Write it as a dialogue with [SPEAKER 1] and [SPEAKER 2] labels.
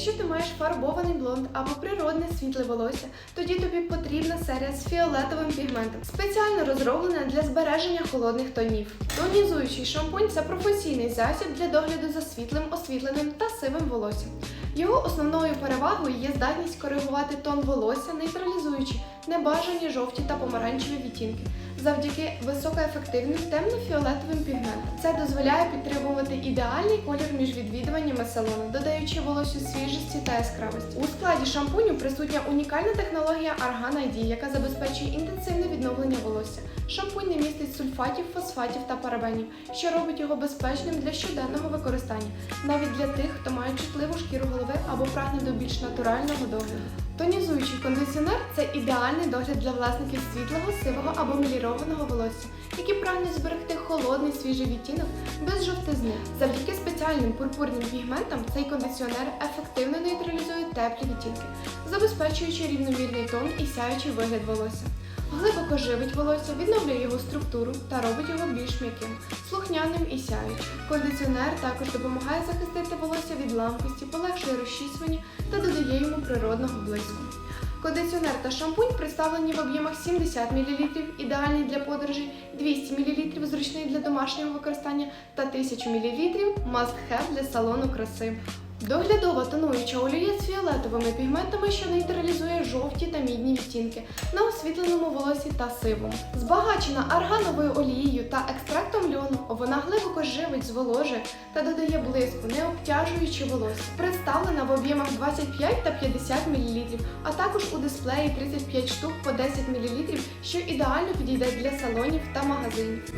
[SPEAKER 1] Якщо ти маєш фарбований блонд або природне світле волосся, тоді тобі потрібна серія з фіолетовим пігментом, спеціально розроблена для збереження холодних тонів. Тонізуючий шампунь це професійний засіб для догляду за світлим, освітленим та сивим волоссям. Його основною перевагою є здатність коригувати тон волосся, нейтралізуючи небажані жовті та помаранчеві відтінки завдяки високоефективним темно-фіолетовим пігментам. Це дозволяє підтримувати ідеальний колір між відвідуваннями салону, додаючи волосю свіжості та яскравості. У складі шампуню присутня унікальна технологія Argan ID, яка забезпечує інтенсивне відновлення. Шампунь не містить сульфатів, фосфатів та парабенів, що робить його безпечним для щоденного використання, навіть для тих, хто має чутливу шкіру голови або прагне до більш натурального догляду. Тонізуючий кондиціонер це ідеальний догляд для власників світлого, сивого або мілірованого волосся, які прагнуть зберегти холодний свіжий відтінок без жовтизни. Завдяки спеціальним пурпурним пігментам цей кондиціонер ефективно нейтралізує теплі відтінки, забезпечуючи рівномірний тон і сяючий вигляд волосся. Глибоко живить волосся, відновлює його структуру та робить його більш м'яким, слухняним і сяючим. Кондиціонер також допомагає захистити волосся від ламкості, полегшує розчісування та додає йому природного блиску. Кондиціонер та шампунь представлені в об'ємах 70 мл, ідеальний для подорожей, 200 мл, зручний для домашнього використання та 1000 мл must have для салону краси. Доглядова тонуюча олія з фіолетовими пігментами, що нейтралізує жовті та мідні відтінки на освітленому волосі та сивому. Збагачена аргановою олією та екстрактом льону, вона глибоко живить, зволожує та додає блиску, не обтяжуючи волосся. Представлена в об'ємах 25 та 50 мл, а також у дисплеї 35 штук по 10 мл, що ідеально підійде для салонів та магазинів.